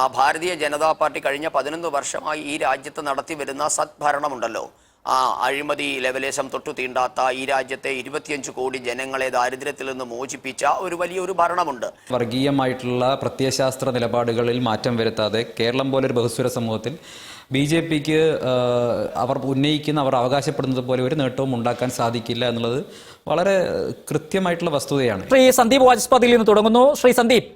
ആ ഭാരതീയ ജനതാ പാർട്ടി കഴിഞ്ഞ പതിനൊന്ന് വർഷമായി ഈ രാജ്യത്ത് നടത്തി വരുന്ന സദ്ഭരണമുണ്ടല്ലോ. ആ അഴിമതി ലെവലേശം തൊട്ടു തീണ്ടാത്ത ഈ രാജ്യത്തെ ഇരുപത്തിയഞ്ച് കോടി ജനങ്ങളെ ദാരിദ്ര്യത്തിൽ നിന്ന് മോചിപ്പിച്ച ഒരു വലിയൊരു ഭരണമുണ്ട്. വർഗീയമായിട്ടുള്ള പ്രത്യയശാസ്ത്ര നിലപാടുകളിൽ മാറ്റം വരുത്താതെ കേരളം പോലൊരു ബഹുസ്വര സമൂഹത്തിൽ ബി ജെ പിക്ക് അവർ ഉന്നയിക്കുന്ന അവർ അവകാശപ്പെടുന്നത് പോലെ ഒരു നേട്ടവും ഉണ്ടാക്കാൻ സാധിക്കില്ല എന്നുള്ളത് വളരെ കൃത്യമായിട്ടുള്ള വസ്തുതയാണ്. ശ്രീ സന്ദീപ് വാജ്പതിയിൽ നിന്ന് തുടങ്ങുന്നു. ശ്രീ സന്ദീപ്.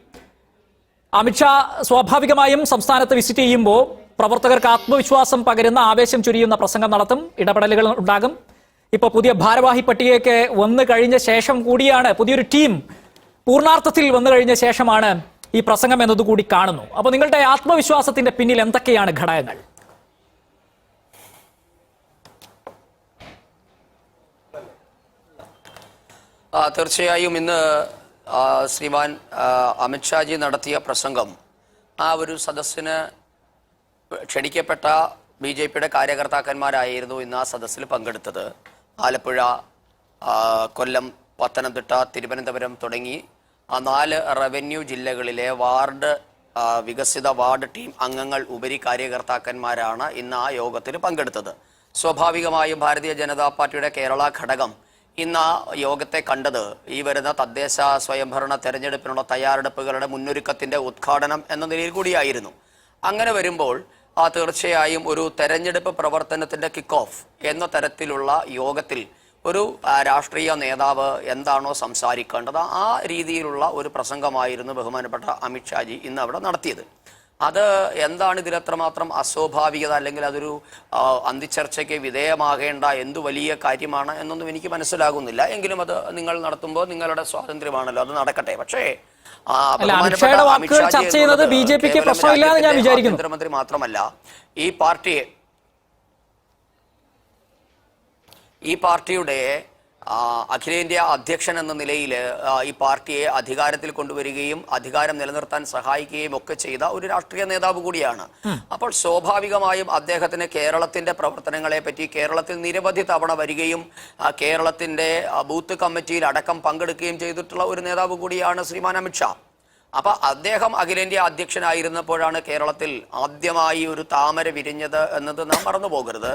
അമിത്ഷാ സ്വാഭാവികമായും സംസ്ഥാനത്ത് വിസിറ്റ് ചെയ്യുമ്പോൾ പ്രവർത്തകർക്ക് ആത്മവിശ്വാസം പകരുന്ന ആവേശം ചുരിയുന്ന പ്രസംഗം നടത്തും. ഇടപെടലുകൾ ഉണ്ടാകും. ഇപ്പോൾ പുതിയ ഭാരവാഹി പട്ടികയൊക്കെ വന്നു കഴിഞ്ഞ ശേഷം കൂടിയാണ് പുതിയൊരു ടീം പൂർണാർത്ഥത്തിൽ വന്നു കഴിഞ്ഞ ശേഷമാണ് ഈ പ്രസംഗം എന്നതുകൂടി കാണുന്നു. അപ്പോൾ നിങ്ങളുടെ ആത്മവിശ്വാസത്തിന്റെ പിന്നിൽ എന്തൊക്കെയാണ് ഘടകങ്ങൾ? തീർച്ചയായും ഇന്ന് ശ്രീമാൻ അമിത്ഷാജി നടത്തിയ പ്രസംഗം ആ ഒരു സദസ്സിന് ക്ഷണിക്കപ്പെട്ട ബി ജെ പിയുടെ കാര്യകർത്താക്കന്മാരായിരുന്നു ഇന്ന് ആ സദസ്സിൽ പങ്കെടുത്തത്. ആലപ്പുഴ കൊല്ലം പത്തനംതിട്ട തിരുവനന്തപുരം തുടങ്ങി ആ നാല് റവന്യൂ ജില്ലകളിലെ വാർഡ് വികസിത വാർഡ് ടീം അംഗങ്ങൾ ഉപരി കാര്യകർത്താക്കന്മാരാണ് ഇന്ന് ആ യോഗത്തിൽ പങ്കെടുത്തത്. സ്വാഭാവികമായും ഭാരതീയ ജനതാ പാർട്ടിയുടെ കേരള ഘടകം ഇന്ന് യോഗത്തെ കണ്ടത് ഈ വരുന്ന തദ്ദേശ സ്വയംഭരണ തെരഞ്ഞെടുപ്പിനുള്ള തയ്യാറെടുപ്പുകളുടെ മുന്നൊരുക്കത്തിന്റെ ഉദ്ഘാടനം എന്ന നിലയിൽ കൂടിയായിരുന്നു. അങ്ങനെ വരുമ്പോൾ ആ തീർച്ചയായും ഒരു തെരഞ്ഞെടുപ്പ് പ്രവർത്തനത്തിന്റെ കിക്ക് ഓഫ് എന്ന തരത്തിലുള്ള യോഗത്തിൽ ഒരു രാഷ്ട്രീയ നേതാവ് എന്താണോ സംസാരിക്കേണ്ടത് ആ രീതിയിലുള്ള ഒരു പ്രസംഗമായിരുന്നു ബഹുമാനപ്പെട്ട അമിത്ഷാജി ഇന്ന് അവിടെ നടത്തിയത്. അത് എന്താണ് ഇതിലെത്രമാത്രം അസ്വാഭാവികത അല്ലെങ്കിൽ അതൊരു അന്തിച്ചർച്ചയ്ക്ക് വിധേയമാകേണ്ട എന്തു വലിയ കാര്യമാണ് എന്നൊന്നും എനിക്ക് മനസ്സിലാകുന്നില്ല എങ്കിലും അത് നിങ്ങൾ നടത്തുമ്പോൾ നിങ്ങളുടെ സ്വാതന്ത്ര്യമാണല്ലോ അത് നടക്കട്ടെ പക്ഷേ. ആഭ്യന്തരമന്ത്രി മാത്രമല്ല ഈ പാർട്ടിയെ ഈ പാർട്ടിയുടെ അഖിലേന്ത്യാ അധ്യക്ഷൻ എന്ന നിലയിൽ ഈ പാർട്ടിയെ അധികാരത്തിൽ കൊണ്ടുവരികയും അധികാരം നിലനിർത്താൻ സഹായിക്കുകയും ഒക്കെ ചെയ്ത ഒരു രാഷ്ട്രീയ നേതാവ് കൂടിയാണ്. അപ്പോൾ സ്വാഭാവികമായും അദ്ദേഹത്തിന് കേരളത്തിന്റെ പ്രവർത്തനങ്ങളെ പറ്റി കേരളത്തിൽ നിരവധി തവണ വരികയും കേരളത്തിന്റെ ബൂത്ത് കമ്മിറ്റിയിൽ അടക്കം പങ്കെടുക്കുകയും ചെയ്തിട്ടുള്ള ഒരു നേതാവ് കൂടിയാണ് ശ്രീമാൻ അമിത്ഷാ അപ്പൊ അദ്ദേഹം അഖിലേന്ത്യാ അധ്യക്ഷനായിരുന്നപ്പോഴാണ് കേരളത്തിൽ ആദ്യമായി ഒരു താമര വിരിഞ്ഞത് എന്നത് നാം മറന്നു പോകരുത്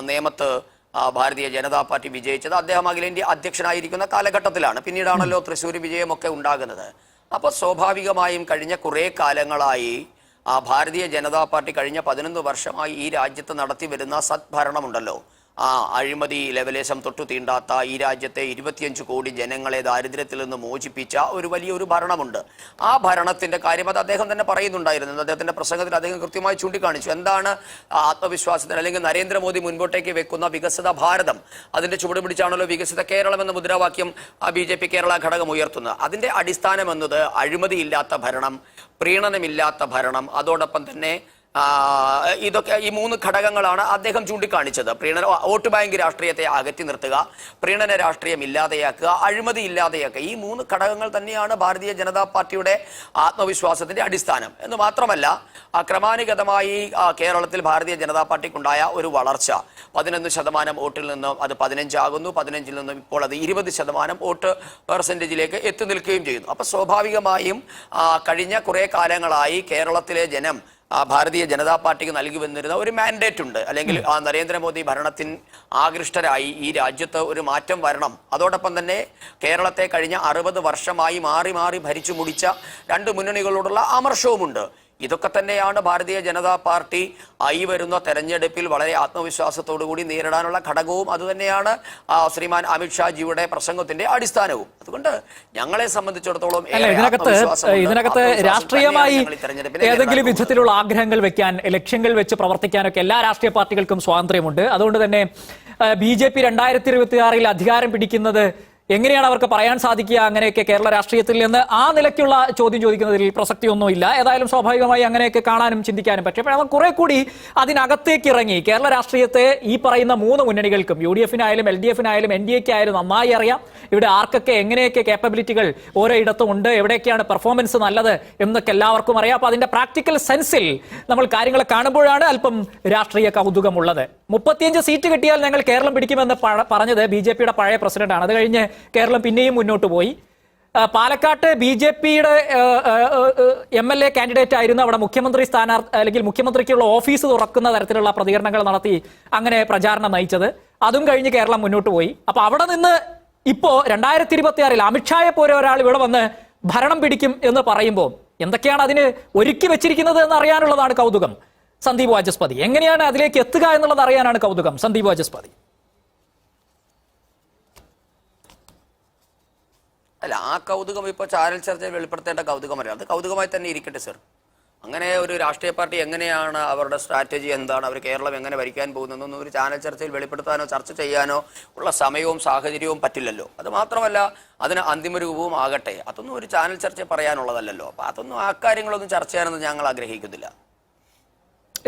നിയമത്ത് ഭാരതീയ ജനതാ പാർട്ടി വിജയിച്ചത്. അദ്ദേഹം അഖിലേന്ത്യ അധ്യക്ഷനായിരിക്കുന്ന കാലഘട്ടത്തിലാണ്. പിന്നീടാണല്ലോ തൃശ്ശൂർ വിജയമൊക്കെ ഉണ്ടാകുന്നത്. അപ്പോൾ സ്വാഭാവികമായും കഴിഞ്ഞ കുറേ കാലങ്ങളായി ആ ഭാരതീയ ജനതാ പാർട്ടി കഴിഞ്ഞ പതിനൊന്ന് വർഷമായി ഈ രാജ്യത്ത് നടത്തി വരുന്ന സദ്ഭരണമുണ്ടല്ലോ. ആ അഴിമതി ലെവലേശം തൊട്ടു തീണ്ടാത്ത ഈ രാജ്യത്തെ ഇരുപത്തിയഞ്ച് കോടി ജനങ്ങളെ ദാരിദ്ര്യത്തിൽ നിന്ന് മോചിപ്പിച്ച ഒരു വലിയൊരു ഭരണമുണ്ട്. ആ ഭരണത്തിന്റെ കാര്യം അത് അദ്ദേഹം തന്നെ പറയുന്നുണ്ടായിരുന്നു. അദ്ദേഹത്തിന്റെ പ്രസംഗത്തിൽ അദ്ദേഹം കൃത്യമായി ചൂണ്ടിക്കാണിച്ചു. എന്താണ് ആത്മവിശ്വാസത്തിന് അല്ലെങ്കിൽ നരേന്ദ്രമോദി മുൻപോട്ടേക്ക് വെക്കുന്ന വികസിത ഭാരതം? അതിന്റെ ചുവട് പിടിച്ചാണല്ലോ വികസിത കേരളം എന്ന മുദ്രാവാക്യം ബി ജെ പി കേരള ഘടകം ഉയർത്തുന്നത്. അതിന്റെ അടിസ്ഥാനം എന്നത് അഴിമതിയില്ലാത്ത ഭരണം പ്രീണനമില്ലാത്ത ഭരണം അതോടൊപ്പം തന്നെ ഇതൊക്കെ ഈ മൂന്ന് ഘടകങ്ങളാണ് അദ്ദേഹം ചൂണ്ടിക്കാണിച്ചത്. പ്രീണന വോട്ട് ബാങ്ക് രാഷ്ട്രീയത്തെ അകറ്റി നിർത്തുക പ്രീണന രാഷ്ട്രീയം ഇല്ലാതെയാക്കുക അഴിമതി ഇല്ലാതെയാക്കുക. ഈ മൂന്ന് ഘടകങ്ങൾ തന്നെയാണ് ഭാരതീയ ജനതാ പാർട്ടിയുടെ ആത്മവിശ്വാസത്തിന്റെ അടിസ്ഥാനം. എന്ന് മാത്രമല്ല ക്രമാനുഗതമായി കേരളത്തിൽ ഭാരതീയ ജനതാ പാർട്ടിക്കുണ്ടായ ഒരു വളർച്ച. പതിനൊന്ന് ശതമാനം വോട്ടിൽ നിന്നും അത് പതിനഞ്ചാകുന്നു. പതിനഞ്ചിൽ നിന്നും ഇപ്പോൾ അത് ഇരുപത് ശതമാനം വോട്ട് പെർസെന്റേജിലേക്ക് എത്തി നിൽക്കുകയും ചെയ്യുന്നു. അപ്പോൾ സ്വാഭാവികമായും കഴിഞ്ഞ കുറേ കാലങ്ങളായി കേരളത്തിലെ ജനം ആ ഭാരതീയ ജനതാ പാർട്ടിക്ക് നൽകി വന്നിരുന്ന ഒരു മാൻഡേറ്റ് ഉണ്ട്. അല്ലെങ്കിൽ ആ നരേന്ദ്രമോദി ഭരണത്തിൽ ആകൃഷ്ടരായി ഈ രാജ്യത്ത് ഒരു മാറ്റം വരണം. അതോടൊപ്പം തന്നെ കേരളത്തെ കഴിഞ്ഞ അറുപത് വർഷമായി മാറി മാറി ഭരിച്ചു മുടിച്ച രണ്ട് മുന്നണികളോടുള്ള അമർഷവുമുണ്ട്. ഇതൊക്കെ തന്നെയാണ് ഭാരതീയ ജനതാ പാർട്ടി ആയി വരുന്ന തെരഞ്ഞെടുപ്പിൽ വളരെ ആത്മവിശ്വാസത്തോടുകൂടി നേരിടാനുള്ള ഘടകവും അതുതന്നെയാണ് ശ്രീമാൻ അമിത്ഷാജിയുടെ പ്രസംഗത്തിന്റെ അടിസ്ഥാനവും. അതുകൊണ്ട് ഞങ്ങളെ സംബന്ധിച്ചിടത്തോളം ഇതിനകത്ത് ഇതിനകത്ത് രാഷ്ട്രീയമായി ഏതെങ്കിലും വിധത്തിലുള്ള ആഗ്രഹങ്ങൾ വെക്കാൻ ലക്ഷ്യങ്ങൾ വെച്ച് പ്രവർത്തിക്കാനൊക്കെ എല്ലാ രാഷ്ട്രീയ പാർട്ടികൾക്കും സ്വാതന്ത്ര്യമുണ്ട്. അതുകൊണ്ട് തന്നെ ബി ജെ പി രണ്ടായിരത്തി ഇരുപത്തി ആറിൽ അധികാരം പിടിക്കുന്നത് എങ്ങനെയാണ് അവർക്ക് പറയാൻ സാധിക്കുക? അങ്ങനെയൊക്കെ കേരള രാഷ്ട്രീയത്തിൽ നിന്ന് ആ നിലയ്ക്കുള്ള ചോദ്യം ചോദിക്കുന്നതിൽ പ്രസക്തിയൊന്നുമില്ല. ഏതായാലും സ്വാഭാവികമായി അങ്ങനെയൊക്കെ കാണാനും ചിന്തിക്കാനും പറ്റും. പക്ഷേ അവർ കുറെ കൂടി അതിനകത്തേക്ക് ഇറങ്ങി. കേരള രാഷ്ട്രീയത്തെ ഈ പറയുന്ന മൂന്ന് മുന്നണികൾക്കും യു ഡി എഫിനായാലും എൽ ഡി എഫിനായാലും എൻ ഡി എക്ക് ആയാലും നന്നായി അറിയാം. ഇവിടെ ആർക്കൊക്കെ എങ്ങനെയൊക്കെ കേപ്പബിലിറ്റികൾ ഓരോ ഇടത്തും ഉണ്ട് എവിടെയൊക്കെയാണ് പെർഫോമൻസ് നല്ലത് എന്നൊക്കെ എല്ലാവർക്കും അറിയാം. അപ്പോൾ അതിന്റെ പ്രാക്ടിക്കൽ സെൻസിൽ നമ്മൾ കാര്യങ്ങൾ കാണുമ്പോഴാണ് അല്പം രാഷ്ട്രീയ കൗതുകമുള്ളത്. മുപ്പത്തിയഞ്ച് സീറ്റ് കിട്ടിയാൽ ഞങ്ങൾ കേരളം പിടിക്കുമെന്ന് പറഞ്ഞത് ബി ജെ പിയുടെ പഴയ പ്രസിഡന്റാണ് അത് കഴിഞ്ഞ് കേരളം പിന്നെയും മുന്നോട്ട് പോയി. പാലക്കാട്ട് ബി ജെ പിയുടെ എം എൽ എ കാൻഡിഡേറ്റ് ആയിരുന്നു അവിടെ മുഖ്യമന്ത്രി സ്ഥാനാർത്ഥി അല്ലെങ്കിൽ മുഖ്യമന്ത്രിക്കുള്ള ഓഫീസ് തുറക്കുന്ന തരത്തിലുള്ള പ്രതികരണങ്ങൾ നടത്തി അങ്ങനെ പ്രചാരണം നയിച്ചത്. അതും കഴിഞ്ഞ് കേരളം മുന്നോട്ട് പോയി. അപ്പൊ അവിടെ നിന്ന് ഇപ്പോ രണ്ടായിരത്തി ഇരുപത്തി ആറിൽ അമിത്ഷായെ പോലെ ഒരാൾ ഇവിടെ വന്ന് ഭരണം പിടിക്കും എന്ന് പറയുമ്പോൾ എന്തൊക്കെയാണ് അതിന് ഒരുക്കി വെച്ചിരിക്കുന്നത് എന്ന് അറിയാനുള്ളതാണ് കൗതുകം. സന്ദീപ് വാചസ്പതി. എങ്ങനെയാണ് അതിലേക്ക് എത്തുക എന്നുള്ളത് അറിയാനാണ് കൗതുകം. സന്ദീപ് വാചസ്പതി. അല്ല ആ കൗതുകം ഇപ്പോൾ ചാനൽ ചർച്ചയിൽ വെളിപ്പെടുത്തേണ്ട കൗതുകമല്ല അത് കൗതുകമായി തന്നെ ഇരിക്കട്ടെ സർ. അങ്ങനെ ഒരു രാഷ്ട്രീയ പാർട്ടി എങ്ങനെയാണ് അവരുടെ സ്ട്രാറ്റജി എന്താണ്? അവർ കേരളം എങ്ങനെ ഭരിക്കാൻ പോകുന്നതെന്നൊന്നും ഒരു ചാനൽ ചർച്ചയിൽ വെളിപ്പെടുത്താനോ ചർച്ച ചെയ്യാനോ ഉള്ള സമയവും സാഹചര്യവും പറ്റില്ലല്ലോ. അത് മാത്രമല്ല അതിന് അന്തിമ രൂപവും ആകട്ടെ. അതൊന്നും ഒരു ചാനൽ ചർച്ച പറയാനുള്ളതല്ലല്ലോ. അപ്പൊ അതൊന്നും ആ കാര്യങ്ങളൊന്നും ചർച്ച ചെയ്യാനൊന്നും ഞങ്ങൾ ആഗ്രഹിക്കുന്നില്ല.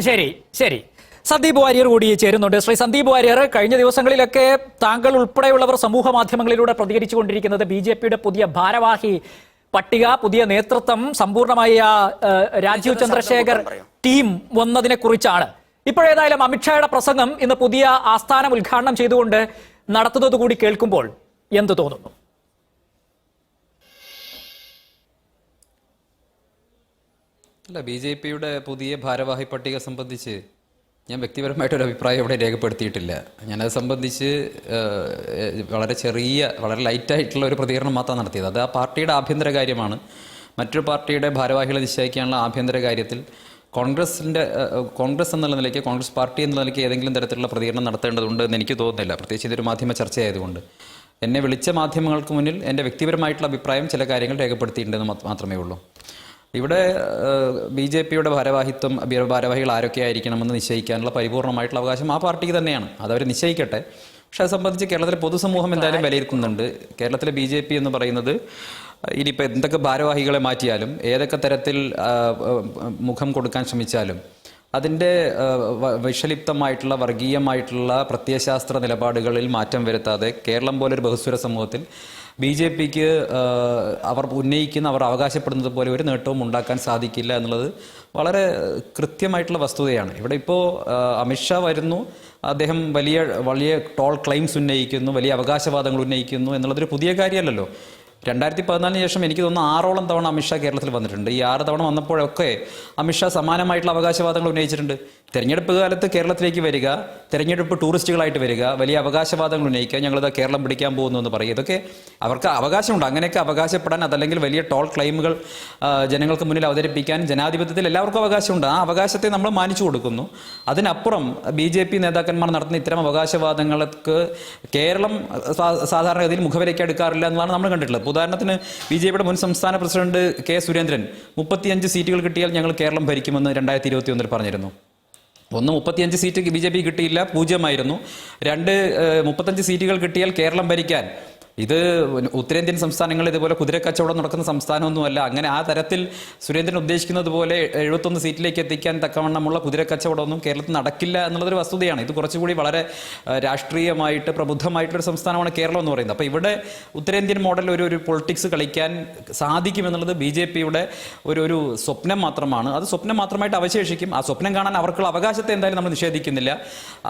ശരി ശരി. സന്ദീപ് വാര്യർ കൂടി ചേരുന്നുണ്ട്. ശ്രീ സന്ദീപ് വാര്യർ കഴിഞ്ഞ ദിവസങ്ങളിലൊക്കെ താങ്കൾ ഉൾപ്പെടെയുള്ളവർ സമൂഹ മാധ്യമങ്ങളിലൂടെ പ്രതികരിച്ചു കൊണ്ടിരിക്കുന്നത് ബി ജെ പിയുടെ പുതിയ ഭാരവാഹി പട്ടിക പുതിയ നേതൃത്വം സമ്പൂർണമായി ആ, രാജീവ് ചന്ദ്രശേഖർ ടീം വന്നതിനെ കുറിച്ചാണ്. ഇപ്പോഴേതായാലും അമിത്ഷായുടെ പ്രസംഗം ഇന്ന് പുതിയ ആസ്ഥാനം ഉദ്ഘാടനം ചെയ്തുകൊണ്ട് നടത്തുന്നത് കൂടി കേൾക്കുമ്പോൾ എന്ത് തോന്നുന്നു? അല്ല ബി ജെ പിയുടെ പുതിയ ഭാരവാഹി പട്ടിക സംബന്ധിച്ച് ഞാൻ വ്യക്തിപരമായിട്ടൊരു അഭിപ്രായം ഇവിടെ രേഖപ്പെടുത്തിയിട്ടില്ല. ഞാനത് സംബന്ധിച്ച് വളരെ ചെറിയ വളരെ ലൈറ്റായിട്ടുള്ള ഒരു പ്രതികരണം മാത്രം നടത്തിയത്. അത് ആ പാർട്ടിയുടെ ആഭ്യന്തര കാര്യമാണ്. മറ്റൊരു പാർട്ടിയുടെ ഭാരവാഹികളെ നിശ്ചയിക്കാനുള്ള ആഭ്യന്തര കാര്യത്തിൽ കോൺഗ്രസിന്റെ കോൺഗ്രസ് എന്നുള്ള നിലയ്ക്ക് കോൺഗ്രസ് പാർട്ടി എന്നുള്ള നിലയ്ക്ക് ഏതെങ്കിലും തരത്തിലുള്ള പ്രതികരണം നടത്തേണ്ടതുണ്ട് എന്ന് എനിക്ക് തോന്നുന്നില്ല. പ്രത്യേകിച്ച് ഇതൊരു മാധ്യമ ചർച്ചയായതുകൊണ്ട്. എന്നെ വിളിച്ച മാധ്യമങ്ങൾക്ക് മുന്നിൽ എന്റെ വ്യക്തിപരമായിട്ടുള്ള അഭിപ്രായം ചില കാര്യങ്ങൾ രേഖപ്പെടുത്തിയിട്ടുണ്ടെന്ന് മാത്രമേ ഉള്ളൂ. ഇവിടെ ബി ജെ പിയുടെ ഭാരവാഹിത്വം ഭാരവാഹികൾ ആരൊക്കെ ആയിരിക്കണമെന്ന് നിശ്ചയിക്കാനുള്ള പരിപൂർണമായിട്ടുള്ള അവകാശം ആ പാർട്ടിക്ക് തന്നെയാണ്. അതവർ നിശ്ചയിക്കട്ടെ. പക്ഷെ അത് സംബന്ധിച്ച് കേരളത്തിലെ പൊതുസമൂഹം എന്തായാലും വിലയിരുത്തുന്നുണ്ട്. കേരളത്തിലെ ബി ജെ പി എന്ന് പറയുന്നത് ഇനിയിപ്പോൾ എന്തൊക്കെ ഭാരവാഹികളെ മാറ്റിയാലും ഏതൊക്കെ തരത്തിൽ മുഖം കൊടുക്കാൻ ശ്രമിച്ചാലും അതിന്റെ വിഷലിപ്തമായിട്ടുള്ള വർഗീയമായിട്ടുള്ള പ്രത്യയശാസ്ത്ര നിലപാടുകളിൽ മാറ്റം വരുത്താതെ കേരളം പോലൊരു ബഹുസ്വര സമൂഹത്തിൽ ബി ജെ പിക്ക് അവർ ഉന്നയിക്കുന്ന അവർ അവകാശപ്പെടുന്നത് പോലെ ഒരു നേട്ടവും ഉണ്ടാക്കാൻ സാധിക്കില്ല എന്നുള്ളത് വളരെ കൃത്യമായിട്ടുള്ള വസ്തുതയാണ്. ഇവിടെ ഇപ്പോൾ അമിത്ഷാ വരുന്നു. അദ്ദേഹം വലിയ വലിയ ടോൾ ക്ലെയിംസ് ഉന്നയിക്കുന്നു വലിയ അവകാശവാദങ്ങൾ ഉന്നയിക്കുന്നു എന്നുള്ളതൊരു പുതിയ കാര്യമല്ലല്ലോ. രണ്ടായിരത്തി പതിനാലിന് ശേഷം എനിക്ക് തോന്നുന്നു ആറോളം തവണ അമിത്ഷാ കേരളത്തിൽ വന്നിട്ടുണ്ട്. ഈ ആറ് തവണ വന്നപ്പോഴൊക്കെ അമിത്ഷാ സമാനമായിട്ടുള്ള അവകാശവാദങ്ങൾ ഉന്നയിച്ചിട്ടുണ്ട്. തെരഞ്ഞെടുപ്പ് കാലത്ത് കേരളത്തിലേക്ക് വരിക തെരഞ്ഞെടുപ്പ് ടൂറിസ്റ്റുകളായിട്ട് വരിക വലിയ അവകാശവാദങ്ങൾ ഉന്നയിക്കുക ഞങ്ങളിത് കേരളം പിടിക്കാൻ പോകുന്നു എന്ന് പറയും ഇതൊക്കെ അവർക്ക് അവകാശമുണ്ട്. അങ്ങനെയൊക്കെ അവകാശപ്പെടാൻ അതല്ലെങ്കിൽ വലിയ ടോൾ ക്ലെയിമുകൾ ജനങ്ങൾക്ക് മുന്നിൽ അവതരിപ്പിക്കാൻ ജനാധിപത്യത്തിൽ എല്ലാവർക്കും അവകാശമുണ്ട്. ആ അവകാശത്തെ നമ്മൾ മാനിച്ചു കൊടുക്കുന്നു. അതിനപ്പുറം ബി ജെ പി നേതാക്കന്മാർ നടത്തുന്ന ഇത്തരം അവകാശവാദങ്ങൾക്ക് കേരളം സാധാരണഗതിയിൽ മുഖവിലയ്ക്ക് എടുക്കാറില്ല എന്നതാണ് നമ്മൾ കണ്ടിട്ടുള്ളത്. ഉദാഹരണത്തിന് ബി ജെ പിയുടെ മുൻ സംസ്ഥാന പ്രസിഡന്റ് കെ സുരേന്ദ്രൻ മുപ്പത്തിയഞ്ച് സീറ്റുകൾ കിട്ടിയാൽ ഞങ്ങൾ കേരളം ഭരിക്കുമെന്ന് രണ്ടായിരത്തി ഇരുപത്തി ഒന്നിൽ പറഞ്ഞിരുന്നു. ഒന്ന് മുപ്പത്തിയഞ്ച് സീറ്റ് ബി ജെ പി കിട്ടിയില്ല പൂജ്യമായിരുന്നു. രണ്ട് മുപ്പത്തഞ്ച് സീറ്റുകൾ കിട്ടിയാൽ കേരളം ഭരിക്കാൻ ഇത് ഉത്തരേന്ത്യൻ സംസ്ഥാനങ്ങൾ ഇതുപോലെ കുതിരക്കച്ചവടം നടക്കുന്ന സംസ്ഥാനമൊന്നുമല്ല. അങ്ങനെ ആ തരത്തിൽ സുരേന്ദ്രൻ ഉദ്ദേശിക്കുന്നത് പോലെ എഴുപത്തൊന്ന് സീറ്റിലേക്ക് എത്തിക്കാൻ തക്കവണ്ണമുള്ള കുതിരക്കച്ചവടമൊന്നും കേരളത്തിൽ നടക്കില്ല എന്നുള്ളതൊരു വസ്തുതയാണ്. ഇത് കുറച്ചുകൂടി വളരെ രാഷ്ട്രീയമായിട്ട് പ്രബുദ്ധമായിട്ടൊരു സംസ്ഥാനമാണ് കേരളം എന്ന് പറയുന്നത്. അപ്പോൾ ഇവിടെ ഉത്തരേന്ത്യൻ മോഡൽ ഒരു ഒരു പൊളിറ്റിക്സ് കളിക്കാൻ സാധിക്കുമെന്നുള്ളത് ബി ജെ പിയുടെ ഒരു ഒരു സ്വപ്നം മാത്രമാണ്. അത് സ്വപ്നം മാത്രമായിട്ട് അവശേഷിക്കും. ആ സ്വപ്നം കാണാൻ അവർക്കുള്ള അവകാശത്തെ എന്തായാലും നമ്മൾ നിഷേധിക്കുന്നില്ല.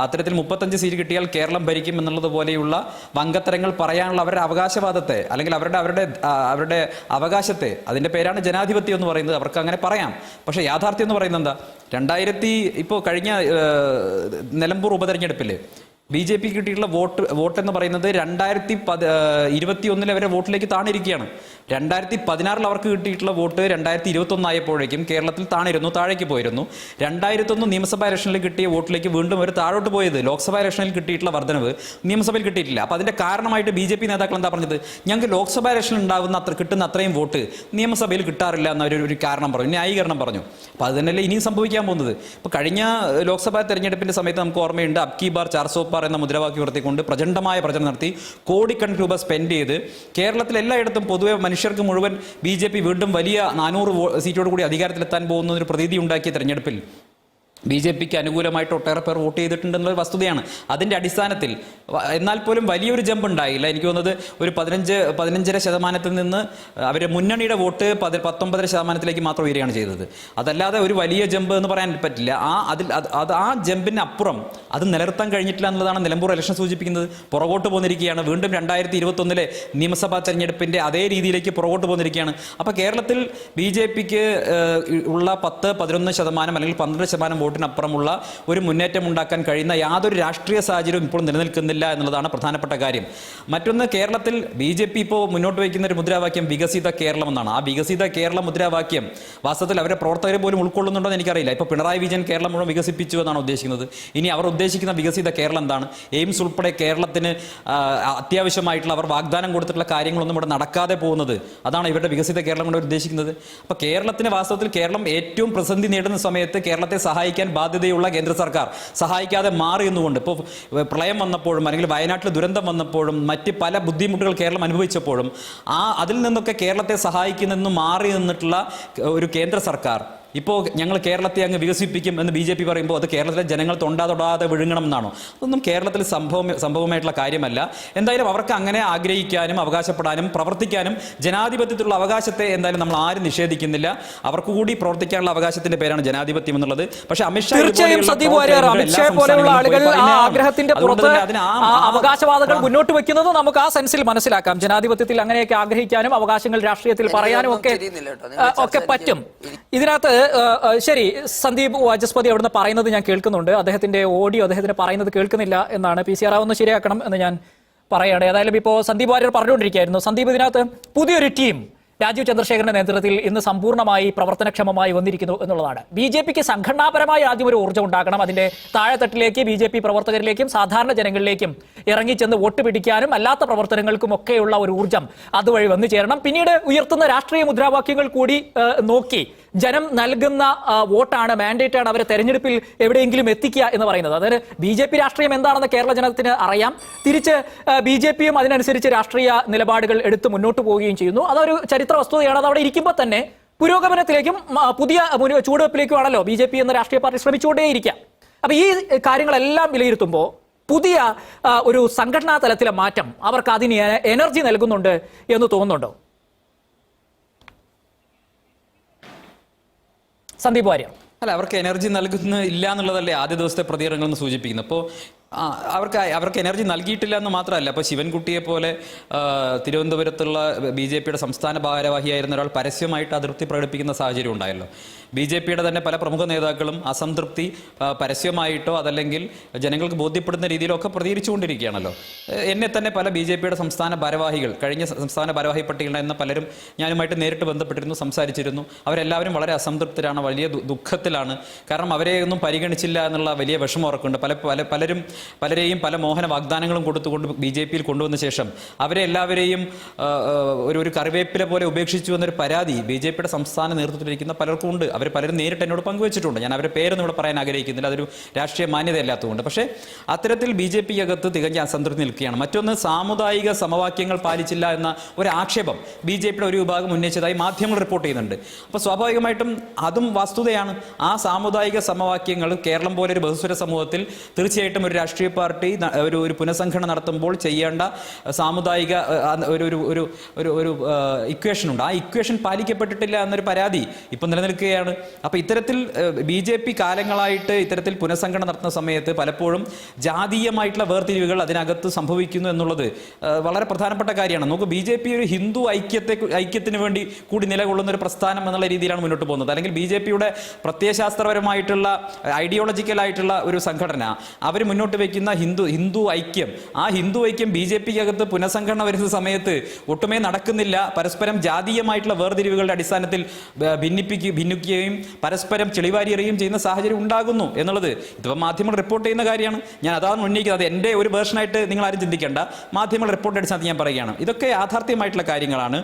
അത്തരത്തിൽ മുപ്പത്തഞ്ച് സീറ്റ് കിട്ടിയാൽ കേരളം ഭരിക്കും എന്നുള്ളത് പോലെയുള്ള വങ്കത്തരങ്ങൾ പറയാനുള്ള അവരുടെ അവകാശവാദത്തെ അല്ലെങ്കിൽ അവരുടെ അവരുടെ അവരുടെ അവകാശത്തെ അതിന്റെ പേരാണ് ജനാധിപത്യം എന്ന് പറയുന്നത് അവർക്ക് അങ്ങനെ പറയാം. പക്ഷേ യാഥാർത്ഥ്യം എന്ന് പറയുന്നത് എന്താ? രണ്ടായിരത്തി ഇപ്പോൾ കഴിഞ്ഞ നിലമ്പൂർ ഉപതെരഞ്ഞെടുപ്പിൽ ബി ജെ പിക്ക് കിട്ടിയിട്ടുള്ള വോട്ട് വോട്ട് എന്ന് പറയുന്നത് രണ്ടായിരത്തി പത് ഇരുപത്തി ഒന്നിലെ വരെ വോട്ടിലേക്ക് താണിരിക്കുകയാണ്. രണ്ടായിരത്തി പതിനാറിൽ അവർക്ക് കിട്ടിയിട്ടുള്ള വോട്ട് രണ്ടായിരത്തി ഇരുപത്തി ഒന്നായപ്പോഴേക്കും കേരളത്തിൽ താണിരുന്നു താഴേക്ക് പോയിരുന്നു. രണ്ടായിരത്തി ഒന്ന് നിയമസഭാ ഇലക്ഷനിൽ കിട്ടിയ വോട്ടിലേക്ക് വീണ്ടും ഒരു താഴോട്ട് പോയത്. ലോക്സഭാ ഇലക്ഷനിൽ കിട്ടിയിട്ടുള്ള വർധനവ് നിയമസഭയിൽ കിട്ടിയിട്ടില്ല. അപ്പോൾ അതിന്റെ കാരണമായിട്ട് ബി ജെ പി നേതാക്കൾ എന്താ പറഞ്ഞത്? ഞങ്ങൾക്ക് ലോക്സഭാ ഇലക്ഷനിൽ ഉണ്ടാകുന്ന അത്ര കിട്ടുന്ന അത്രയും വോട്ട് നിയമസഭയിൽ കിട്ടാറില്ല എന്നൊരു ഒരു കാരണം പറഞ്ഞു ന്യായീകരണം പറഞ്ഞു. അപ്പോൾ അത് തന്നെയല്ലേ ഇനിയും സംഭവിക്കാൻ പോകുന്നത്? ഇപ്പോൾ കഴിഞ്ഞ ലോക്സഭാ തെരഞ്ഞെടുപ്പിന്റെ സമയത്ത് നമുക്ക് ഓർമ്മയുണ്ട് അബ്കി ബാർ ചാർസോ പാർ എന്ന മുദ്രാവാക്യം ഉയർത്തിക്കൊണ്ട് പ്രചണ്ഡമായ പ്രചരണം നടത്തി കോടിക്കണക്കിന് രൂപ സ്പെൻഡ് ചെയ്ത് കേരളത്തിൽ എല്ലായിടത്തും പൊതുവെ മനുഷ്യർക്ക് മുഴുവൻ ബി വീണ്ടും വലിയ നാനൂറ് സീറ്റോടുകൂടി സീറ്റോട് കൂടി അധികാരത്തിലെത്താൻ പോകുന്ന ഒരു പ്രതീതി ഉണ്ടാക്കിയ തെരഞ്ഞെടുപ്പിൽ ബി ജെ പിക്ക് അനുകൂലമായിട്ട് ഒട്ടേറെ പേർ വോട്ട് ചെയ്തിട്ടുണ്ടെന്നുള്ള വസ്തുതയാണ്. അതിന്റെ അടിസ്ഥാനത്തിൽ എന്നാൽ പോലും വലിയൊരു ജമ്പ് ഉണ്ടായില്ല എനിക്ക് തോന്നുന്നത് ഒരു പതിനഞ്ച് പതിനഞ്ചര ശതമാനത്തിൽ നിന്ന് അവരെ മുന്നണിയുടെ വോട്ട് പതി പത്തൊമ്പതര ശതമാനത്തിലേക്ക് മാത്രം ഉയരുകയാണ് ചെയ്തത്. അതല്ലാതെ ഒരു വലിയ ജമ്പ് എന്ന് പറയാൻ പറ്റില്ല. ആ അതിൽ അത് ആ ജമ്പിന് അപ്പുറം അത് നിലനിർത്താൻ കഴിഞ്ഞിട്ടില്ല എന്നുള്ളതാണ് നിലമ്പൂർ ഇലക്ഷൻ സൂചിപ്പിക്കുന്നത്. പുറകോട്ട് പോന്നിരിക്കുകയാണ്. വീണ്ടും രണ്ടായിരത്തി ഇരുപത്തൊന്നിലെ നിയമസഭാ തെരഞ്ഞെടുപ്പിന്റെ അതേ രീതിയിലേക്ക് പുറകോട്ട് പോന്നിരിക്കുകയാണ്. അപ്പോൾ കേരളത്തിൽ ബി ജെ പിക്ക് ഉള്ള പത്ത് പതിനൊന്ന് ശതമാനം അല്ലെങ്കിൽ പന്ത്രണ്ട് ശതമാനം വോട്ടിനപ്പുറമുള്ള ഒരു മുന്നേറ്റം ഉണ്ടാക്കാൻ കഴിയുന്ന യാതൊരു രാഷ്ട്രീയ സാഹചര്യവും ഇപ്പോൾ നിലനിൽക്കുന്നില്ല എന്നുള്ളതാണ് പ്രധാനപ്പെട്ട കാര്യം. മറ്റൊന്ന് കേരളത്തിൽ ബി ജെ പി ഇപ്പോൾ മുന്നോട്ട് വയ്ക്കുന്ന ഒരു മുദ്രാവാക്യം വികസിത കേരളം എന്നാണ് ആ വികസിത കേരള മുദ്രാവാക്യം വാസ്തവത്തിൽ അവരെ പ്രവർത്തകർ പോലും ഉൾക്കൊള്ളുന്നുണ്ടോ എന്ന് എനിക്കറിയില്ല. ഇപ്പോൾ പിണറായി വിജയൻ കേരളം മുഴുവൻ വികസിപ്പിച്ചു എന്നാണ് ഉദ്ദേശിക്കുന്നത്. ഇനി അവർ ഉദ്ദേശിക്കുന്ന വികസിത കേരളം എന്താണ്? എയിംസ് ഉൾപ്പെടെ കേരളത്തിന് അത്യാവശ്യമായിട്ടുള്ള അവർ വാഗ്ദാനം കൊടുത്തിട്ടുള്ള കാര്യങ്ങളൊന്നും ഇവിടെ നടക്കാതെ പോകുന്നത്. അതാണ് ഇവരുടെ വികസിത കേരളം കൊണ്ട് ഉദ്ദേശിക്കുന്നത്. അപ്പോൾ കേരളത്തിന് വാസ്തവത്തിൽ കേരളം ഏറ്റവും പ്രതിസന്ധി നേടുന്ന സമയത്ത് കേരളത്തെ സഹായിക്കാൻ ബാധ്യതയുള്ള കേന്ദ്ര സർക്കാർ. സഹായിക്കാതെ മാറി എന്നുകൊണ്ട് ഇപ്പോൾ പ്രളയം വന്നപ്പോഴും അല്ലെങ്കിൽ വയനാട്ടിൽ ദുരന്തം വന്നപ്പോഴും മറ്റ് പല ബുദ്ധിമുട്ടുകൾ കേരളം അനുഭവിച്ചപ്പോഴും ആ അതിൽ നിന്നൊക്കെ കേരളത്തെ സഹായിക്കുന്നതെന്ന് മാറി നിന്നിട്ടുള്ള ഒരു കേന്ദ്ര സർക്കാർ ഇപ്പോൾ ഞങ്ങൾ കേരളത്തെ അങ്ങ് വികസിപ്പിക്കും എന്ന് ബി ജെ പി പറയുമ്പോൾ അത് കേരളത്തിലെ ജനങ്ങൾ തൊണ്ടാ തൊടാതെ വിഴുങ്ങണം എന്നാണോ? അതൊന്നും കേരളത്തിൽ സംഭവം സംഭവമായിട്ടുള്ള കാര്യമല്ല. എന്തായാലും അവർക്ക് അങ്ങനെ ആഗ്രഹിക്കാനും അവകാശപ്പെടാനും പ്രവർത്തിക്കാനും ജനാധിപത്യത്തിലുള്ള അവകാശത്തെ എന്തായാലും നമ്മൾ ആരും നിഷേധിക്കുന്നില്ല. അവർക്ക് കൂടി പ്രവർത്തിക്കാനുള്ള അവകാശത്തിന്റെ പേരാണ് ജനാധിപത്യം എന്നുള്ളത്. പക്ഷേ അമിത്ഷാ തീർച്ചയായും വാര്യർ പോലെയുള്ള ആളുകൾ ആ ആഗ്രഹത്തിന്റെ പുറത്ത് അവകാശവാദങ്ങൾ മുന്നോട്ട് വെക്കുന്നത് നമുക്ക് ആ സെൻസിൽ മനസ്സിലാക്കാം. ജനാധിപത്യത്തിൽ അങ്ങനെയൊക്കെ ആഗ്രഹിക്കാനും അവകാശങ്ങൾ രാഷ്ട്രീയത്തിൽ പറയാനും ഒക്കെ ഒക്കെ പറ്റും. ഇതിനകത്ത് ശരി സന്ദീപ് വാചസ്പതി അവിടുന്ന് പറയുന്നത് ഞാൻ കേൾക്കുന്നുണ്ട്. അദ്ദേഹത്തിന്റെ ഓഡിയോ അദ്ദേഹത്തിന് പറയുന്നത് കേൾക്കുന്നില്ല എന്നാണ് പി സി ആർ ഒന്ന് ശരിയാക്കണം എന്ന് ഞാൻ പറയുകയാണ്. ഏതായാലും ഇപ്പോൾ സന്ദീപ് വാര്യർ പറഞ്ഞുകൊണ്ടിരിക്കുകയായിരുന്നു. സന്ദീപ് ഇതിനകത്ത് പുതിയൊരു ടീം രാജീവ് ചന്ദ്രശേഖരന്റെ നേതൃത്വത്തിൽ ഇന്ന് സമ്പൂർണമായി പ്രവർത്തനക്ഷമമായി വന്നിരിക്കുന്നു എന്നുള്ളതാണ്. ബി ജെ പിക്ക് സംഘടനാപരമായി ആദ്യം ഒരു ഊർജം ഉണ്ടാക്കണം അതിന്റെ താഴെത്തട്ടിലേക്ക് ബി ജെ പി പ്രവർത്തകരിലേക്കും സാധാരണ ജനങ്ങളിലേക്കും ഇറങ്ങിച്ചെന്ന് വോട്ട് പിടിക്കാനും അല്ലാത്ത പ്രവർത്തനങ്ങൾക്കും ഒക്കെയുള്ള ഒരു ഊർജം അതുവഴി വന്നു ചേരണം. പിന്നീട് ഉയർത്തുന്ന രാഷ്ട്രീയ മുദ്രാവാക്യങ്ങൾ കൂടി നോക്കി. ജനം നൽകുന്ന വോട്ടാണ് മാൻഡേറ്റ് ആണ് അവരെ തെരഞ്ഞെടുപ്പിൽ എവിടെയെങ്കിലും എത്തിക്കുക എന്ന് പറയുന്നത്. അതായത് ബി ജെ പി രാഷ്ട്രീയം എന്താണെന്ന് കേരള ജനത്തിന് അറിയാം. തിരിച്ച് ബി ജെ പിയും അതിനനുസരിച്ച് രാഷ്ട്രീയ നിലപാടുകൾ എടുത്ത് മുന്നോട്ട് പോവുകയും ചെയ്യുന്നു. അതൊരു ചരിത്ര വസ്തുതയാണ് അത് അവിടെ ഇരിക്കുമ്പോൾ തന്നെ പുരോഗമനത്തിലേക്കും പുതിയ ചുവടുവെപ്പിലേക്കുമാണല്ലോ ബി ജെ പി എന്ന രാഷ്ട്രീയ പാർട്ടി ശ്രമിച്ചുകൊണ്ടേയിരിക്കുക. അപ്പൊ ഈ കാര്യങ്ങളെല്ലാം വിലയിരുത്തുമ്പോൾ പുതിയ ഒരു സംഘടനാ തലത്തിലെ മാറ്റം അവർക്ക് അതിന് എനർജി നൽകുന്നുണ്ട് എന്ന് തോന്നുന്നുണ്ടോ? സന്ദീപ് വാര്യർ. അല്ല അവർക്ക് എനർജി നൽകുന്ന ഇല്ല എന്നുള്ളതല്ലേ ആദ്യ ദിവസത്തെ പ്രതികരണങ്ങൾ സൂചിപ്പിക്കുന്നത്. അപ്പോൾ അവർക്ക് അവർക്ക് എനർജി നൽകിയിട്ടില്ല എന്ന് മാത്രമല്ല. അപ്പോൾ ശിവൻകുട്ടിയെ പോലെ തിരുവനന്തപുരത്തുള്ള ബി ജെ പിയുടെ സംസ്ഥാന ഭാരവാഹിയായിരുന്ന ഒരാൾ പരസ്യമായിട്ട് അതൃപ്തി പ്രകടിപ്പിക്കുന്ന സാഹചര്യം ഉണ്ടായല്ലോ. ബി ജെ പിയുടെ തന്നെ പല പ്രമുഖ നേതാക്കളും അസംതൃപ്തി പരസ്യമായിട്ടോ അതല്ലെങ്കിൽ ജനങ്ങൾക്ക് ബോധ്യപ്പെടുന്ന രീതിയിലോ ഒക്കെ പ്രതികരിച്ചുകൊണ്ടിരിക്കുകയാണല്ലോ എന്നെ തന്നെ പല ബി ജെ പിയുടെ സംസ്ഥാന ഭാരവാഹികൾ കഴിഞ്ഞ സംസ്ഥാന ഭാരവാഹി എന്ന പലരും ഞാനുമായിട്ട് നേരിട്ട് ബന്ധപ്പെട്ടിരുന്നു സംസാരിച്ചിരുന്നു. അവരെല്ലാവരും വളരെ അസംതൃപ്തരാണ് വലിയ ദുഃഖത്തിലാണ്. കാരണം അവരെയൊന്നും പരിഗണിച്ചില്ല എന്നുള്ള വലിയ വിഷമം അവർക്കുണ്ട് പല പല പലരും പലരെയും പല മോഹന വാഗ്ദാനങ്ങളും കൊടുത്തുകൊണ്ട് ബി ജെ പിയിൽ കൊണ്ടുവന്ന ശേഷം അവരെ എല്ലാവരെയും ഒരു ഒരു കറിവേപ്പില പോലെ ഉപേക്ഷിച്ചു എന്നൊരു പരാതി ബി ജെ പിയുടെ സംസ്ഥാന നേതൃത്വത്തിലിരിക്കുന്ന പലർക്കും ഉണ്ട്. അവർ പലരും നേരിട്ട് എന്നോട് പങ്കുവച്ചിട്ടുണ്ട്. ഞാൻ അവരുടെ പേരൊന്നും ഇവിടെ പറയാൻ ആഗ്രഹിക്കുന്നില്ല. അതൊരു രാഷ്ട്രീയ മാന്യതയല്ലാത്തതുകൊണ്ട്. പക്ഷേ അത്തരത്തിൽ ബി ജെ പി അകത്ത് തികഞ്ഞ അസംതൃപ്തി നിൽക്കുകയാണ്. മറ്റൊന്ന് സാമുദായിക സമവാക്യങ്ങൾ പാലിച്ചില്ല എന്ന ഒരു ആക്ഷേപം ബി ജെ പിയുടെ ഒരു വിഭാഗം ഉന്നയിച്ചതായി മാധ്യമങ്ങൾ റിപ്പോർട്ട് ചെയ്യുന്നുണ്ട്. അപ്പോൾ സ്വാഭാവികമായിട്ടും അതും വസ്തുതയാണ്. ആ സാമുദായിക സമവാക്യങ്ങൾ കേരളം പോലെ ഒരു ബഹുസ്വര സമൂഹത്തിൽ തീർച്ചയായിട്ടും ഒരു രാഷ്ട്രീയ പാർട്ടി ഒരു ഒരു പുനഃസംഘടന നടത്തുമ്പോൾ ചെയ്യേണ്ട സാമുദായിക ഒരു ഒരു ഒരു ഒരു ഒരു ഇക്വേഷൻ ഉണ്ട്. ആ ഇക്വേഷൻ പാലിക്കപ്പെട്ടിട്ടില്ല എന്നൊരു പരാതി ഇപ്പം നിലനിൽക്കുകയാണ്. അപ്പോൾ ഇത്തരത്തിൽ ബി ജെ പി കാലങ്ങളായിട്ട് ഇത്തരത്തിൽ പുനഃസംഘടന നടത്തുന്ന സമയത്ത് പലപ്പോഴും ജാതീയമായിട്ടുള്ള വേർതിരിവുകൾ അതിനകത്ത് സംഭവിക്കുന്നു എന്നുള്ളത് വളരെ പ്രധാനപ്പെട്ട കാര്യമാണ്. നമുക്ക് ബി ജെ പി ഒരു ഹിന്ദു ഐക്യത്തെ ഐക്യത്തിന് വേണ്ടി കൂടി നിലകൊള്ളുന്ന ഒരു പ്രസ്ഥാനം എന്നുള്ള രീതിയിലാണ് മുന്നോട്ട് പോകുന്നത്. അല്ലെങ്കിൽ ബി ജെ പിയുടെ പ്രത്യയശാസ്ത്രപരമായിട്ടുള്ള ഐഡിയോളജിക്കലായിട്ടുള്ള ഒരു സംഘടന അവർ മുന്നോട്ട് വയ്ക്കുന്ന ഹിന്ദു ഹിന്ദു ഐക്യം. ആ ഹിന്ദു ഐക്യം ബി ജെ പിക്കകത്ത് പുനഃസംഘടന വരുന്ന സമയത്ത് ഒട്ടുമേ നടക്കുന്നില്ല. പരസ്പരം ജാതീയമായിട്ടുള്ള വേർതിരിവുകളുടെ അടിസ്ഥാനത്തിൽ ഭിന്നിപ്പിക്കുക ഭിന്നിക്കുകയും പരസ്പരം ചെളിവാരിയെറിയുകയും ചെയ്യുന്ന സാഹചര്യം ഉണ്ടാകുന്നു എന്നുള്ളത് ഇതിപ്പോൾ മാധ്യമങ്ങൾ റിപ്പോർട്ട് ചെയ്യുന്ന കാര്യമാണ്. ഞാൻ അതാണ് ഉന്നയിക്കുന്നത്. എന്റെ ഒരു വേർഷനായിട്ട് നിങ്ങൾ ആരും ചിന്തിക്കേണ്ട. മാധ്യമങ്ങൾ റിപ്പോർട്ട് അടിസ്ഥാനത്തിൽ ഞാൻ പറയുകയാണ്. ഇതൊക്കെ യാഥാർത്ഥ്യമായിട്ടുള്ള കാര്യങ്ങളാണ്.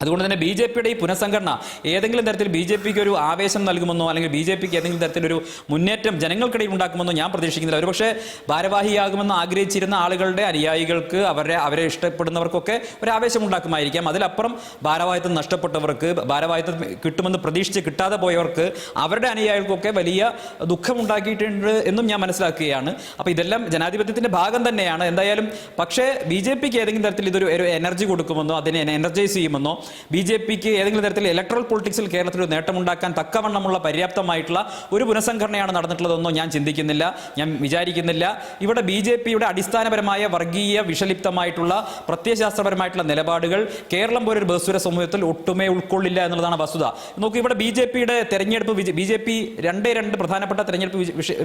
അതുകൊണ്ട് തന്നെ ബി ജെ പിയുടെ ഈ പുനഃസംഘടന ഏതെങ്കിലും തരത്തിൽ ബി ജെ പിക്ക് ഒരു ആവേശം നൽകുമെന്നോ അല്ലെങ്കിൽ ബി ജെ പിക്ക് ഏതെങ്കിലും തരത്തിലൊരു മുന്നേറ്റം ജനങ്ങൾക്കിടയിൽ ഉണ്ടാക്കുമെന്നോ ഞാൻ പ്രതീക്ഷിക്കുന്നില്ല. ഒരുപക്ഷെ ഭാരവാഹിയാകുമെന്ന് ആഗ്രഹിച്ചിരുന്ന ആളുകളുടെ അനുയായികൾക്ക് അവരെ അവരെ ഇഷ്ടപ്പെടുന്നവർക്കൊക്കെ ഒരു ആവേശം ഉണ്ടാക്കുമായിരിക്കാം. അതിലപ്പുറം ഭാരവാഹിത്വം നഷ്ടപ്പെട്ടവർക്ക് ഭാരവാഹിത്വം കിട്ടുമെന്ന് പ്രതീക്ഷിച്ച് കിട്ടാതെ പോയവർക്ക് അവരുടെ അനുയായികൾക്കൊക്കെ വലിയ ദുഃഖമുണ്ടാക്കിയിട്ടുണ്ട് എന്നും ഞാൻ മനസ്സിലാക്കുകയാണ്. അപ്പോൾ ഇതെല്ലാം ജനാധിപത്യത്തിന്റെ ഭാഗം തന്നെയാണ്. എന്തായാലും പക്ഷേ ബി ജെ പിക്ക് ഏതെങ്കിലും തരത്തിൽ ഇതൊരു എനർജി കൊടുക്കുമെന്നോ അതിനെ എനർജൈസ് ചെയ്യുമെന്നോ ബി ജെ പിക്ക് ഏതെങ്കിലും തരത്തിൽ ഇലക്ട്രൽ പൊളിറ്റിക്സിൽ കേരളത്തിൽ ഒരു നേട്ടമുണ്ടാക്കാൻ തക്കവണ്ണമുള്ള പര്യാപ്തമായിട്ടുള്ള ഒരു പുനഃസംഘടനയാണ് നടന്നിട്ടുള്ളതെന്നോ ഞാൻ ചിന്തിക്കുന്നില്ല. ഞാൻ വിചാരിക്കുന്നില്ല. ഇവിടെ ബി ജെ പിയുടെ അടിസ്ഥാനപരമായ വർഗീയ വിഷലിപ്തമായിട്ടുള്ള പ്രത്യയശാസ്ത്രപരമായിട്ടുള്ള നിലപാടുകൾ കേരളം പോലൊരു ബഹുസ്വര സമൂഹത്തിൽ ഒട്ടുമേ ഉൾക്കൊള്ളില്ല എന്നുള്ളതാണ് വസ്തുത. നോക്കൂ ഇവിടെ ബി ജെ പിയുടെ തെരഞ്ഞെടുപ്പ് ബി ജെ പി രണ്ടേ രണ്ട് പ്രധാനപ്പെട്ട തെരഞ്ഞെടുപ്പ്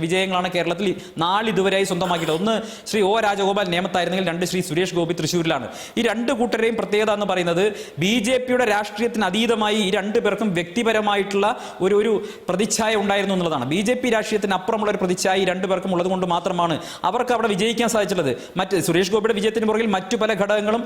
വിജയങ്ങളാണ് കേരളത്തിൽ നാളിതുവരെയായി സ്വന്തമാക്കിയത് ഒന്ന് ശ്രീ ഒ രാജഗോപാൽ നേമത്തായിരുന്നെങ്കിൽ രണ്ട് ശ്രീ സുരേഷ് ഗോപി തൃശ്ശൂരിലാണ്. ഈ രണ്ട് കൂട്ടരെയും പ്രത്യേകത എന്ന് പറയുന്നത് ബി ജെ പിയുടെ രാഷ്ട്രീയത്തിന് അതീതമായി ഈ രണ്ടു പേർക്കും വ്യക്തിപരമായിട്ടുള്ള ഒരു ഒരു പ്രതിച്ഛായ ഉണ്ടായിരുന്നു എന്നുള്ളതാണ്. ബി ജെ പി രാഷ്ട്രീയത്തിന് അപ്പുറമുള്ള ഒരു പ്രതിച്ഛായ ഈ രണ്ടു പേർക്കും ഉള്ളത് കൊണ്ട് മാത്രമാണ് അവർക്ക് അവിടെ വിജയിക്കാൻ സാധിച്ചുള്ളത് മറ്റ് സുരേഷ് ഗോപിയുടെ വിജയത്തിന് പുറകിൽ മറ്റു പല ഘടകങ്ങളും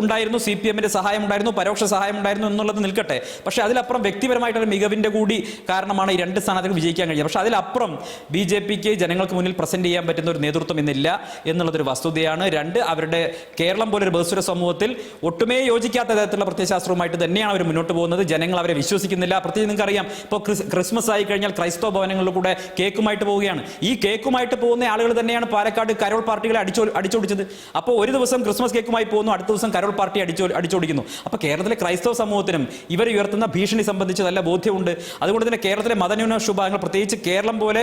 ഉണ്ടായിരുന്നു. സി പി എമ്മിന്റെ സഹായം ഉണ്ടായിരുന്നു പരോക്ഷ സഹായം ഉണ്ടായിരുന്നു എന്നുള്ളത് നിൽക്കട്ടെ. പക്ഷേ അതിലപ്പുറം വ്യക്തിപരമായിട്ടൊരു മികവിന്റെ കൂടി കാരണമാണ് ഈ രണ്ട് സ്ഥാനാർത്ഥികൾ വിജയിക്കാൻ കഴിഞ്ഞത്. പക്ഷേ അതിലപ്പുറം ബി ജെ പിക്ക് ജനങ്ങൾക്ക് മുന്നിൽ പ്രസന്റ് ചെയ്യാൻ പറ്റുന്ന ഒരു നേതൃത്വം ഇന്നില്ല എന്നുള്ളതൊരു വസ്തുതയാണ്. രണ്ട് അവരുടെ കേരളം പോലൊരു ബഹുസ്വര സമൂഹത്തിൽ ഒട്ടുമേ യോജിക്കാത്ത തരത്തിലുള്ള പ്രത്യയശാസ്ത്രവുമായിട്ട് തന്നെയാണ് അവർ മുന്നോട്ട് പോകുന്നത്. ജനങ്ങൾ അവരെ വിശ്വസിക്കുന്നില്ല. പ്രത്യേകിച്ച് നിങ്ങൾക്ക് അറിയാം ഇപ്പോൾ ക്രിസ്മസ് ആയി കഴിഞ്ഞാൽ ക്രൈസ്തവ ഭവനങ്ങളിൽ കൂടെ കേക്കുമായിട്ട് പോവുകയാണ്. ഈ കേക്കുമായിട്ട് പോകുന്ന ആളുകൾ തന്നെയാണ് പാലക്കാട് കരോൾ പാർട്ടികളെ അടിച്ചോ അടിച്ചോടിച്ചത്. അപ്പോൾ ഒരു ദിവസം ക്രിസ്മസ് കേക്കുമായി പോകുന്നു. അടുത്ത ദിവസം കരോൾ പാർട്ടി അടിച്ചോ അടിച്ചോടിക്കുന്നു. അപ്പോൾ കേരളത്തിലെ ക്രൈസ്തവ സമൂഹത്തിനും ഇവർ ഉയർത്തുന്ന ഭീഷണി സംബന്ധിച്ച് നല്ല ബോധ്യമുണ്ട്. അതുകൊണ്ട് തന്നെ കേരളത്തിലെ മതന്യൂനപക്ഷ വിഭാഗങ്ങൾ പ്രത്യേകിച്ച് കേരളം പോലെ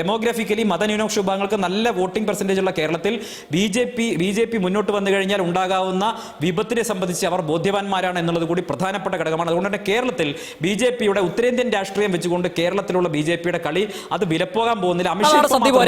ഡെമോഗ്രാഫിക്കലി മതന്യൂനപക്ഷ വിഭാഗങ്ങൾക്ക് നല്ല വോട്ടിംഗ് പെർസെന്റേജ് ഉള്ള കേരളത്തിൽ B J P B J P മുന്നോട്ട് വന്നു കഴിഞ്ഞാൽ ഉണ്ടാകാവുന്ന വിപത്തിനെ സംബന്ധിച്ച് അവർ ബോധ്യവാന്മാരാണ് എന്നുള്ളത് കൂടി പ്രധാനപ്പെട്ട ഘടകമാണ്. അതുകൊണ്ട് തന്നെ കേരളത്തിൽ ബി ജെ പിയുടെ ഉത്തരേന്ത്യൻ രാഷ്ട്രീയം വെച്ചുകൊണ്ട് കേരളത്തിലുള്ള ബി ജെ പിയുടെ കളി അത് വിലപ്പോകാൻ പോകുന്നില്ല. സന്ദീപ്